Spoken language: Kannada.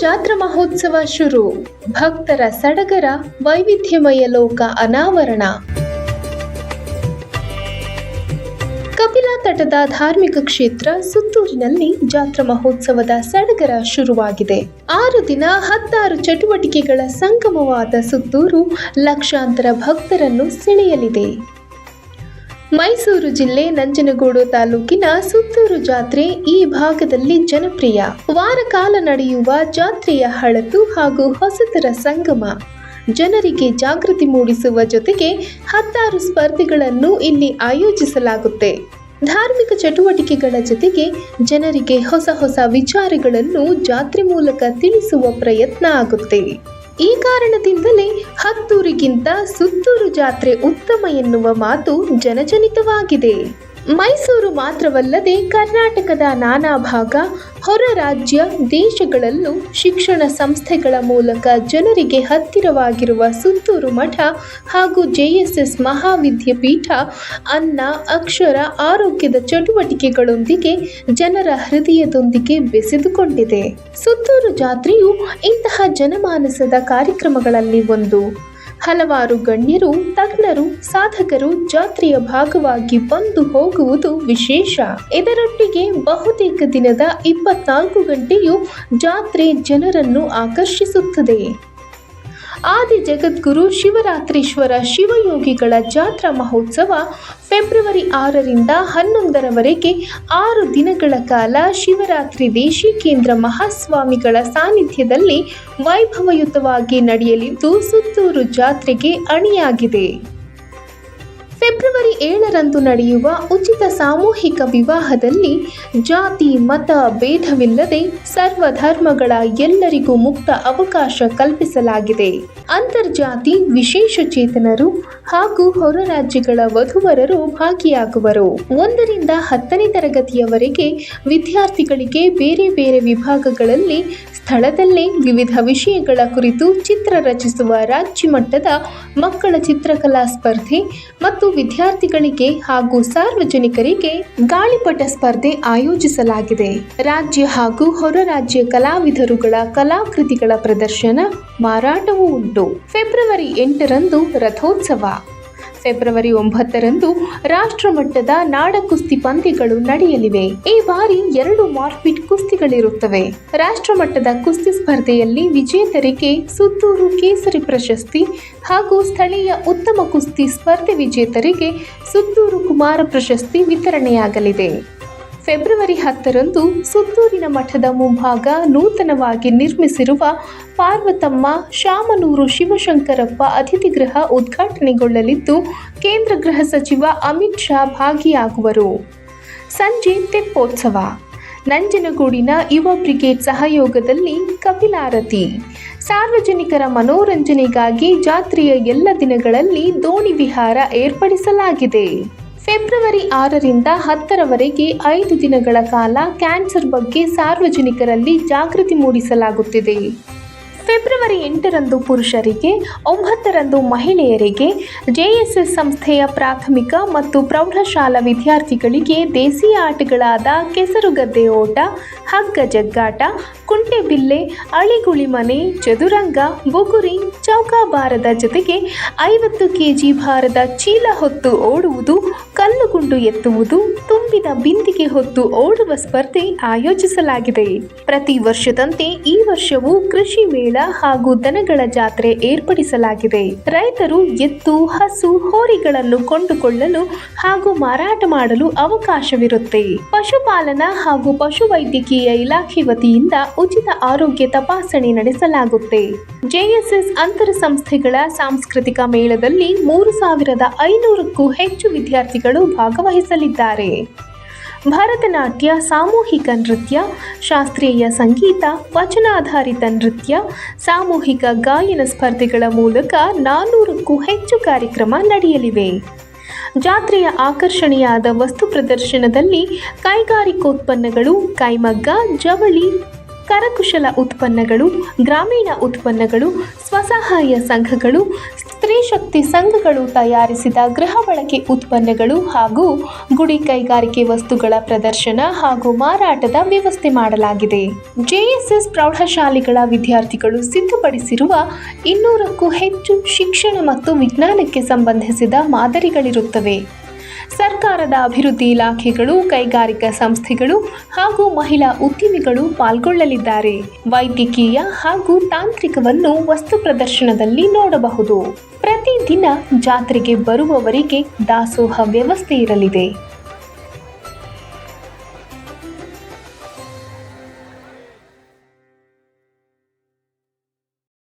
ಜಾತ್ರಾ ಮಹೋತ್ಸವ ಶುರು. ಭಕ್ತರ ಸಡಗರ, ವೈವಿಧ್ಯಮಯ ಲೋಕ ಅನಾವರಣ. ಕಪಿಲಾ ತಟದ ಧಾರ್ಮಿಕ ಕ್ಷೇತ್ರ ಸುತ್ತೂರಿನಲ್ಲಿ ಜಾತ್ರಾ ಮಹೋತ್ಸವದ ಸಡಗರ ಶುರುವಾಗಿದೆ. ಆರು ದಿನ ಹತ್ತಾರು ಚಟುವಟಿಕೆಗಳ ಸಂಗಮವಾದ ಸುತ್ತೂರು ಲಕ್ಷಾಂತರ ಭಕ್ತರನ್ನು ಸೆಳೆಯಲಿದೆ. ಮೈಸೂರು ಜಿಲ್ಲೆ ನಂಜನಗೂಡು ತಾಲೂಕಿನ ಸುತ್ತೂರು ಜಾತ್ರೆ ಈ ಭಾಗದಲ್ಲಿ ಜನಪ್ರಿಯ. ವಾರ ಕಾಲ ನಡೆಯುವ ಜಾತ್ರೆಯ ಹಳತು ಹಾಗೂ ಹೊಸತರ ಸಂಗಮ. ಜನರಿಗೆ ಜಾಗೃತಿ ಮೂಡಿಸುವ ಜೊತೆಗೆ ಹತ್ತಾರು ಸ್ಪರ್ಧೆಗಳನ್ನು ಇಲ್ಲಿ ಆಯೋಜಿಸಲಾಗುತ್ತೆ. ಧಾರ್ಮಿಕ ಚಟುವಟಿಕೆಗಳ ಜೊತೆಗೆ ಜನರಿಗೆ ಹೊಸ ಹೊಸ ವಿಚಾರಗಳನ್ನು ಜಾತ್ರೆ ಮೂಲಕ ತಿಳಿಸುವ ಪ್ರಯತ್ನ ಆಗುತ್ತೆ. ಈ ಕಾರಣದಿಂದಲೇ ಹತ್ತೂರಿಗಿಂತ ಸುತ್ತೂರು ಜಾತ್ರೆ ಉತ್ತಮ ಎನ್ನುವ ಮಾತು ಜನಜನಿತವಾಗಿದೆ. ಮೈಸೂರು ಮಾತ್ರವಲ್ಲದೆ ಕರ್ನಾಟಕದ ನಾನಾ ಭಾಗ, ಹೊರ ರಾಜ್ಯ ದೇಶಗಳಲ್ಲೂ ಶಿಕ್ಷಣ ಸಂಸ್ಥೆಗಳ ಮೂಲಕ ಜನರಿಗೆ ಹತ್ತಿರವಾಗಿರುವ ಸುತ್ತೂರು ಮಠ ಹಾಗೂ ಜೆಎಸ್ಎಸ್ ಮಹಾವಿದ್ಯಾಪೀಠ ಅನ್ನ, ಅಕ್ಷರ, ಆರೋಗ್ಯದ ಚಟುವಟಿಕೆಗಳೊಂದಿಗೆ ಜನರ ಹೃದಯದೊಂದಿಗೆ ಬೆಸೆದುಕೊಂಡಿದೆ. ಸುತ್ತೂರು ಜಾತ್ರೆಯು ಇಂತಹ ಜನಮಾನಸದ ಕಾರ್ಯಕ್ರಮಗಳಲ್ಲಿ ಒಂದು. ಹಲವಾರು ಗಣ್ಯರು, ತಜ್ಞರು, ಸಾಧಕರು ಜಾತ್ರೆಯ ಭಾಗವಾಗಿ ಬಂದು ಹೋಗುವುದು ವಿಶೇಷ. ಇದರೊಟ್ಟಿಗೆ ಬಹುತೇಕ ದಿನದ ಇಪ್ಪತ್ನಾಲ್ಕು ಗಂಟೆಯು ಜಾತ್ರೆ ಜನರನ್ನು ಆಕರ್ಷಿಸುತ್ತದೆ. ಆದಿ ಜಗದ್ಗುರು ಶಿವರಾತ್ರೀಶ್ವರ ಶಿವಯೋಗಿಗಳ ಜಾತ್ರಾ ಮಹೋತ್ಸವ ಫೆಬ್ರವರಿ ಆರರಿಂದ ಹನ್ನೊಂದರವರೆಗೆ ಆರು ದಿನಗಳ ಕಾಲ ಶಿವರಾತ್ರಿ ದೇಶೀಕೇಂದ್ರ ಮಹಾಸ್ವಾಮಿಗಳ ಸಾನ್ನಿಧ್ಯದಲ್ಲಿ ವೈಭವಯುತವಾಗಿ ನಡೆಯಲಿದ್ದು ಸುತ್ತೂರು ಜಾತ್ರೆಗೆ ಅಣಿಯಾಗಿದೆ. ಫೆಬ್ರವರಿ ಏಳರಂದು ನಡೆಯುವ ಉಚಿತ ಸಾಮೂಹಿಕ ವಿವಾಹದಲ್ಲಿ ಜಾತಿ, ಮತ, ಭೇದವಿಲ್ಲದೆ ಸರ್ವಧರ್ಮಗಳ ಎಲ್ಲರಿಗೂ ಮುಕ್ತ ಅವಕಾಶ ಕಲ್ಪಿಸಲಾಗಿದೆ. ಅಂತರ್ಜಾತಿ, ವಿಶೇಷ ಚೇತನರು ಹಾಗೂ ಹೊರ ರಾಜ್ಯಗಳ ವಧುವರರು ಭಾಗಿಯಾಗುವರು. ಒಂದರಿಂದ ಹತ್ತನೇ ತರಗತಿಯವರೆಗೆ ವಿದ್ಯಾರ್ಥಿಗಳಿಗೆ ಬೇರೆ ಬೇರೆ ವಿಭಾಗಗಳಲ್ಲಿ ಸ್ಥಳದಲ್ಲೇ ವಿವಿಧ ವಿಷಯಗಳ ಕುರಿತು ಚಿತ್ರ ರಚಿಸುವ ರಾಜ್ಯ ಮಟ್ಟದ ಮಕ್ಕಳ ಚಿತ್ರಕಲಾ ಸ್ಪರ್ಧೆ ಮತ್ತು ವಿದ್ಯಾರ್ಥಿಗಳಿಗೆ ಹಾಗೂ ಸಾರ್ವಜನಿಕರಿಗೆ ಗಾಳಿಪಟ ಸ್ಪರ್ಧೆ ಆಯೋಜಿಸಲಾಗಿದೆ. ರಾಜ್ಯ ಹಾಗೂ ಹೊರ ರಾಜ್ಯ ಕಲಾವಿದರುಗಳ ಕಲಾಕೃತಿಗಳ ಪ್ರದರ್ಶನ ಮಾರಾಟವೂ ಉಂಟು. ಫೆಬ್ರವರಿ ಎಂಟರಂದು ರಥೋತ್ಸವ. ಫೆಬ್ರವರಿ ಒಂಬತ್ತರಂದು ರಾಷ್ಟ್ರಮಟ್ಟದ ನಾಡ ಕುಸ್ತಿ ಪಂದ್ಯಗಳು ನಡೆಯಲಿವೆ. ಈ ಬಾರಿ ಎರಡು ಮಾರ್ಪಿಟ್ ಕುಸ್ತಿಗಳಿರುತ್ತವೆ. ರಾಷ್ಟ್ರಮಟ್ಟದ ಕುಸ್ತಿ ಸ್ಪರ್ಧೆಯಲ್ಲಿ ವಿಜೇತರಿಗೆ ಸುತ್ತೂರು ಕೇಸರಿ ಪ್ರಶಸ್ತಿ ಹಾಗೂ ಸ್ಥಳೀಯ ಉತ್ತಮ ಕುಸ್ತಿ ಸ್ಪರ್ಧೆ ವಿಜೇತರಿಗೆ ಸುತ್ತೂರು ಕುಮಾರ ಪ್ರಶಸ್ತಿ ವಿತರಣೆಯಾಗಲಿದೆ. ಫೆಬ್ರವರಿ ಹತ್ತರಂದು ಸುತ್ತೂರಿನ ಮಠದ ಮುಂಭಾಗ ನೂತನವಾಗಿ ನಿರ್ಮಿಸಿರುವ ಪಾರ್ವತಮ್ಮ ಶಾಮನೂರು ಶಿವಶಂಕರಪ್ಪ ಅತಿಥಿಗೃಹ ಉದ್ಘಾಟನೆಗೊಳ್ಳಲಿದ್ದು, ಕೇಂದ್ರ ಗೃಹ ಸಚಿವ ಅಮಿತ್ ಶಾ ಭಾಗಿಯಾಗುವರು. ಸಂಜೆ ತೆಪ್ಪೋತ್ಸವ. ನಂಜನಗೂಡಿನ ಯುವ ಬ್ರಿಗೇಡ್ ಸಹಯೋಗದಲ್ಲಿ ಕಪಿಲಾರತಿ. ಸಾರ್ವಜನಿಕರ ಮನೋರಂಜನೆಗಾಗಿ ಜಾತ್ರೆಯ ಎಲ್ಲ ದಿನಗಳಲ್ಲಿ ದೋಣಿ ವಿಹಾರ ಏರ್ಪಡಿಸಲಾಗಿದೆ. ಫೆಬ್ರವರಿ ಆರರಿಂದ ಹತ್ತರವರೆಗೆ ಐದು ದಿನಗಳ ಕಾಲ ಕ್ಯಾನ್ಸರ್ ಬಗ್ಗೆ ಸಾರ್ವಜನಿಕರಲ್ಲಿ ಜಾಗೃತಿ ಮೂಡಿಸಲಾಗುತ್ತಿದೆ. ಫೆಬ್ರವರಿ ಎಂಟರಂದು ಪುರುಷರಿಗೆ, ಒಂಬತ್ತರಂದು ಮಹಿಳೆಯರಿಗೆ ಜೆಎಸ್ಎಸ್ ಸಂಸ್ಥೆಯ ಪ್ರಾಥಮಿಕ ಮತ್ತು ಪ್ರೌಢಶಾಲಾ ವಿದ್ಯಾರ್ಥಿಗಳಿಗೆ ದೇಸಿ ಆಟಗಳಾದ ಕೆಸರುಗದ್ದೆ ಓಟ, ಹಗ್ಗ ಜಗ್ಗಾಟ ಕುಂಟೆಬಿಲ್ಲೆ ಅಳಿಗುಳಿ ಮನೆ, ಚದುರಂಗ, ಬುಗುರಿ, ಚೌಕಾಬಾರದ ಜೊತೆಗೆ ಐವತ್ತು ಕೆಜಿ ಭಾರದ ಚೀಲ ಹೊತ್ತು ಓಡುವುದು ಕಲ್ಲುಗುಂಡು ಎತ್ತುವುದು, ತುಂಬಿದ ಬಿಂದಿಗೆ ಹೊತ್ತು ಓಡುವ ಸ್ಪರ್ಧೆ ಆಯೋಜಿಸಲಾಗಿದೆ. ಪ್ರತಿ ವರ್ಷದಂತೆ ಈ ವರ್ಷವೂ ಕೃಷಿ ಮೇಳ ಹಾಗೂ ದನಗಳ ಜಾತ್ರೆ ಏರ್ಪಡಿಸಲಾಗಿದೆ. ರೈತರು ಎತ್ತು, ಹಸು, ಹೋರಿಗಳನ್ನು ಕೊಂಡುಕೊಳ್ಳಲು ಹಾಗೂ ಮಾರಾಟ ಮಾಡಲು ಅವಕಾಶವಿರುತ್ತೆ. ಪಶುಪಾಲನಾ ಹಾಗೂ ಪಶುವೈದ್ಯಕೀಯ ಇಲಾಖೆ ವತಿಯಿಂದ ಉಚಿತ ಆರೋಗ್ಯ ತಪಾಸಣೆ ನಡೆಸಲಾಗುತ್ತೆ. ಜೆಎಸ್ಎಸ್ ಅಂತರ ಸಂಸ್ಥೆಗಳ ಸಾಂಸ್ಕೃತಿಕ ಮೇಳದಲ್ಲಿ ಮೂರು ಸಾವಿರದ ಐನೂರಕ್ಕೂ ಹೆಚ್ಚು ವಿದ್ಯಾರ್ಥಿಗಳು ಭಾಗವಹಿಸಲಿದ್ದಾರೆ. ಭರತನಾಟ್ಯ, ಸಾಮೂಹಿಕ ನೃತ್ಯ, ಶಾಸ್ತ್ರೀಯ ಸಂಗೀತ, ವಚನಾಧಾರಿತ ನೃತ್ಯ, ಸಾಮೂಹಿಕ ಗಾಯನ ಸ್ಪರ್ಧೆಗಳ ಮೂಲಕ ನಾನ್ನೂರಕ್ಕೂ ಹೆಚ್ಚು ಕಾರ್ಯಕ್ರಮ ನಡೆಯಲಿವೆ. ಜಾತ್ರೆಯ ಆಕರ್ಷಣೆಯಾದ ವಸ್ತು ಪ್ರದರ್ಶನದಲ್ಲಿ ಕೈಗಾರಿಕೋತ್ಪನ್ನಗಳು, ಕೈಮಗ್ಗ, ಜವಳಿ ಕರಕುಶಲ ಉತ್ಪನ್ನಗಳು, ಗ್ರಾಮೀಣ ಉತ್ಪನ್ನಗಳು, ಸ್ವಸಹಾಯ ಸಂಘಗಳು, ಸ್ತ್ರೀ ಶಕ್ತಿ ಸಂಘಗಳು ತಯಾರಿಸಿದ ಗೃಹ ಬಳಕೆ ಉತ್ಪನ್ನಗಳು ಹಾಗೂ ಗುಡಿ ಕೈಗಾರಿಕೆ ವಸ್ತುಗಳ ಪ್ರದರ್ಶನ ಹಾಗೂ ಮಾರಾಟದ ವ್ಯವಸ್ಥೆ ಮಾಡಲಾಗಿದೆ. ಜೆಎಸ್ಎಸ್ ಪ್ರೌಢಶಾಲೆಗಳ ವಿದ್ಯಾರ್ಥಿಗಳು ಸಿದ್ಧಪಡಿಸಿರುವ ಇನ್ನೂರಕ್ಕೂ ಹೆಚ್ಚು ಶಿಕ್ಷಣ ಮತ್ತು ವಿಜ್ಞಾನಕ್ಕೆ ಸಂಬಂಧಿಸಿದ ಮಾದರಿಗಳಿರುತ್ತವೆ. ಸರ್ಕಾರದ ಅಭಿವೃದ್ಧಿ ಇಲಾಖೆಗಳು, ಕೈಗಾರಿಕಾ ಸಂಸ್ಥೆಗಳು ಹಾಗೂ ಮಹಿಳಾ ಉದ್ಯಮಿಗಳು ಪಾಲ್ಗೊಳ್ಳಲಿದ್ದಾರೆ. ವೈದ್ಯಕೀಯ ಹಾಗೂ ತಾಂತ್ರಿಕವನ್ನು ವಸ್ತು ಪ್ರದರ್ಶನದಲ್ಲಿ ನೋಡಬಹುದು. ಪ್ರತಿದಿನ ಜಾತ್ರೆಗೆ ಬರುವವರಿಗೆ ದಾಸೋಹ ವ್ಯವಸ್ಥೆ ಇರಲಿದೆ.